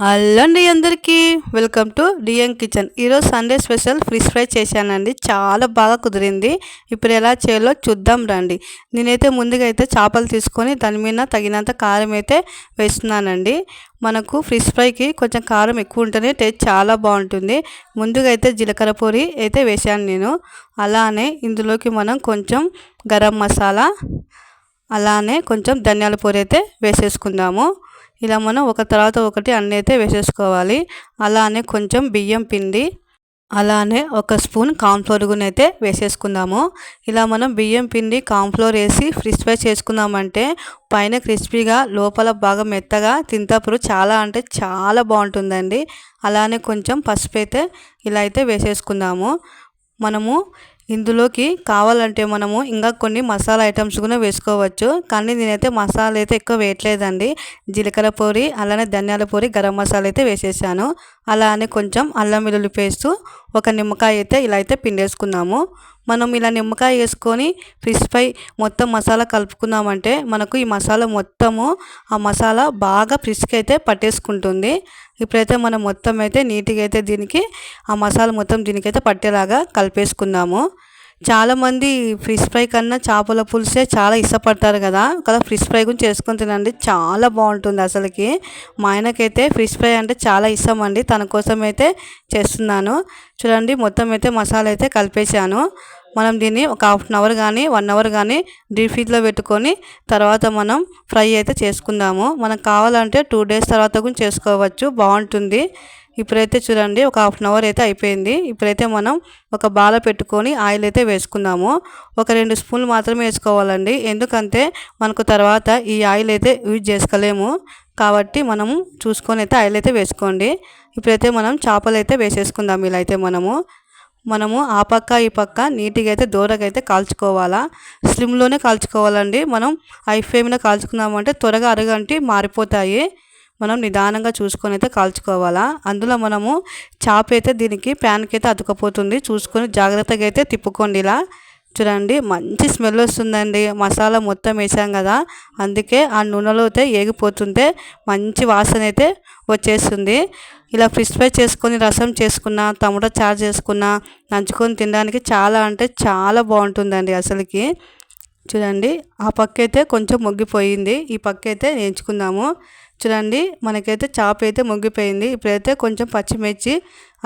Hello అందరికీ. Welcome to DM kitchen. ఈరోజు Sunday special fish fry చేశానండి. చాలా బాగా కుదిరింది. ఇప్పుడు ఎలా చేయాలో చూద్దాం రండి. నేనైతే ముందుగా అయితే చేపలు తీసుకొని దాని మీద తగినంత కారం అయితే వేస్తున్నానండి. మనకు ఫిష్ ఫ్రైకి కొంచెం కారం ఎక్కువ ఉంటేనే టేస్ట్ చాలా బాగుంటుంది. ముందుగా అయితే జీలకర్ర పొడి అయితే వేశాను నేను. అలానే ఇందులోకి మనం కొంచెం గరం మసాలా అలానే కొంచెం ధనియాల పొడి అయితే వేసేసుకుందాము. ఇలా మనం ఒక తర్వాత ఒకటి అన్నీ అయితే వేసేసుకోవాలి. అలానే కొంచెం బియ్యం పిండి అలానే ఒక స్పూన్ కాన్ఫ్లోర్ కూడా అయితే వేసేసుకుందాము. ఇలా మనం బియ్యం పిండి కాన్ఫ్లోర్ వేసి ఫ్రిష్ ఫ్రై చేసుకుందామంటే పైన క్రిస్పీగా లోపల బాగా మెత్తగా తింటప్పుడు చాలా అంటే చాలా బాగుంటుందండి. అలానే కొంచెం పసుపు అయితే ఇలా అయితే వేసేసుకుందాము. మనము ఇందులోకి కావాలంటే మనము ఇంకా కొన్ని మసాలా ఐటమ్స్ కూడా వేసుకోవచ్చు. కానీ నేనైతే మసాలా అయితే ఎక్కువ వేయట్లేదండి. జీలకర్ర పొడి అలానే ధనియాల పొడి గరం మసాలా అయితే వేసేసాను. అలానే కొంచెం అల్లం వెల్లుల్లి పేస్ట్ ఒక నిమ్మకాయ అయితే ఇలా అయితే పిండేసుకున్నాము. మనం ఇలా నిమ్మకాయ వేసుకొని ఫిష్ ఫ్రై మొత్తం మసాలా కలుపుకున్నామంటే మనకు ఈ మసాలా మొత్తము ఆ మసాలా బాగా ఫిష్కి అయితే పట్టేసుకుంటుంది. ఇప్పుడైతే మనం మొత్తం అయితే నీట్గా అయితే దీనికి ఆ మసాలా మొత్తం దీనికైతే పట్టేలాగా కలిపేసుకుందాము చాలామంది ఫిష్ ఫ్రై కన్నా చేపల పులుసే చాలా ఇష్టపడతారు కదా. కదా ఫిష్ ఫ్రై గురించి చేసుకొని తినండి. చాలా బాగుంటుంది అసలుకి. మా ఆయనకైతే ఫిష్ ఫ్రై అంటే చాలా ఇష్టం అండి. తన కోసం అయితే చేస్తున్నాను. చూడండి మొత్తం అయితే మసాలా అయితే కలిపేశాను. మనం దీన్ని ఒక హాఫ్ అన్ అవర్ కానీ వన్ అవర్ కానీ డీప్ ఫ్రీజ్లో పెట్టుకొని తర్వాత మనం ఫ్రై అయితే చేసుకుందాము. మనకు కావాలంటే టూ డేస్ తర్వాత కూడా చేసుకోవచ్చు. బాగుంటుంది. ఇప్పుడైతే చూడండి ఒక హాఫ్ అన్ అవర్ అయితే అయిపోయింది. ఇప్పుడైతే మనం ఒక బాల పెట్టుకొని ఆయిల్ అయితే వేసుకుందాము. ఒక రెండు స్పూన్లు మాత్రమే వేసుకోవాలండి. ఎందుకంటే మనకు తర్వాత ఈ ఆయిల్ అయితే యూజ్ చేసుకోలేము. కాబట్టి మనము చూసుకొని అయితే ఆయిల్ అయితే వేసుకోండి. ఇప్పుడైతే మనం చేపలు అయితే వేసేసుకుందాం ఇలా అయితే మనము. మనము ఆ పక్క ఈ పక్క నీట్గా అయితే దూరగా అయితే కాల్చుకోవాలా? స్లిమ్లోనే కాల్చుకోవాలండి. మనం ఐ ఫ్లేమ్లో కాల్చుకున్నామంటే త్వరగా అరగంటి మారిపోతాయి. మనం నిదానంగా చూసుకొని అయితే కాల్చుకోవాలా? అందులో మనము చాప అయితే దీనికి ప్యాన్కి అయితే అతుకపోతుంది. చూసుకొని జాగ్రత్తగా అయితే తిప్పుకోండి ఇలా. చూడండి మంచి స్మెల్ వస్తుందండి. మసాలా మొత్తం వేసాం కదా. అందుకే ఆ నూనెలో అయితే ఏగిపోతుంటే మంచి వాసన అయితే వచ్చేస్తుంది. ఇలా ఫిష్ ఫ్రై చేసుకొని రసం చేసుకున్న టమోటా చారు చేసుకున్న నంచుకొని తినడానికి చాలా అంటే చాలా బాగుంటుందండి అసలుకి. చూడండి ఆ పక్క అయితే కొంచెం మొగ్గిపోయింది. ఈ పక్క అయితే నేర్చుకుందాము. చూడండి మనకైతే చాప అయితే ముగ్గిపోయింది. ఇప్పుడైతే కొంచెం పచ్చిమిర్చి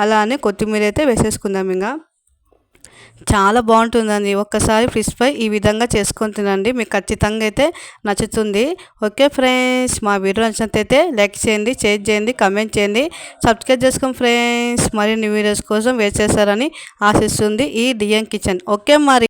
అలానే కొత్తిమీర అయితే వేసేసుకుందాం ఇంకా చాలా బాగుంటుందండి. ఒక్కసారి ఫిష్ ఫ్రై ఈ విధంగా చేసుకొని తినండి. మీకు ఖచ్చితంగా అయితే నచ్చుతుంది. ఓకే ఫ్రెండ్స్ మా వీడియో నచ్చినట్టయితే లైక్ చేయండి షేర్ చేయండి కమెంట్ చేయండి. సబ్స్క్రైబ్ చేసుకోండి ఫ్రెండ్స్ మరిన్ని వీడియోస్ కోసం వెయిట్ చేస్తారని ఆశిస్తుంది ఈ డిఎం కిచెన్. ఓకే మరి.